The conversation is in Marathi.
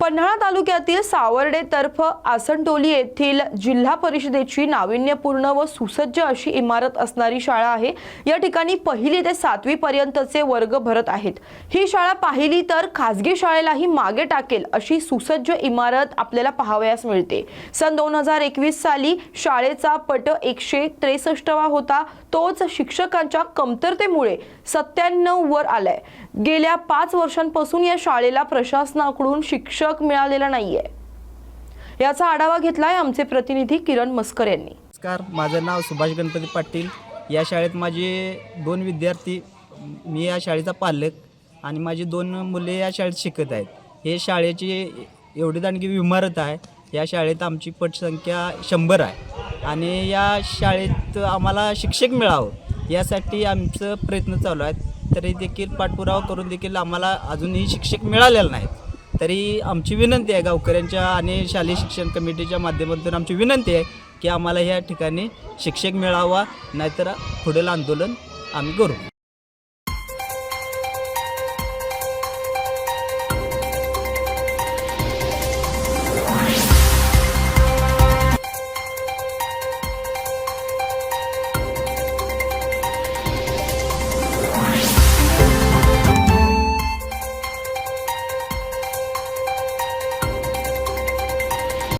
पन्हाळा तालुक्यातील सावर्डे तर्फ आसनटोली येथील जिल्हा परिषदेची नाविन्यपूर्ण व सुसज्ज अशी इमारत असणारी शाळा आहे. या ठिकाणी पहिली ते सातवी पर्यंतचे वर्ग भरत आहेत. ही शाळा पाहिली तर खासगी शाळेलाही मागे टाकेल अशी सुसज्ज इमारत आपल्याला पाहावयास मिळते. सन दोन हजार एकवीस साली शाळेचा पट एकशे त्रेसष्टवा होता. तोच शिक्षकांच्या कमतरतेमुळे सत्त्याण्णव वर आलाय. गेल्या पाच वर्षांपासून या शाळेला प्रशासनाकडून शिक्षक मिळालेला नाहीये. याचा आढावा घेतलाय आमचे प्रतिनिधी किरण मस्कर यांनी. नमस्कार माझं नाव सुभाष गणपती पाटील. या शाळेत माझे दोन विद्यार्थी मी या शाळेचा पालक आणि माझी दोन मुले या शाळेत शिकत आहेत. हे शाळेची एवढी दांडगी इमारत आहे. या शाळेत आमची पटसंख्या शंभर आहे. आणि या शाळेत आम्हाला शिक्षक मिळावं. यासाठी आमचं प्रयत्न चालू आहेत. तरी देखील पाठपुरावा करून देखील आम्हाला अजूनही शिक्षक मिळालेला नाहीत. तरी आमची विनंती आहे गावकऱ्यांच्या आणि शालेय शिक्षण कमिटीच्या माध्यमातून आमची विनंती आहे की आम्हाला ह्या ठिकाणी शिक्षक मिळावा नाहीतर पुढील आंदोलन आम्ही करू.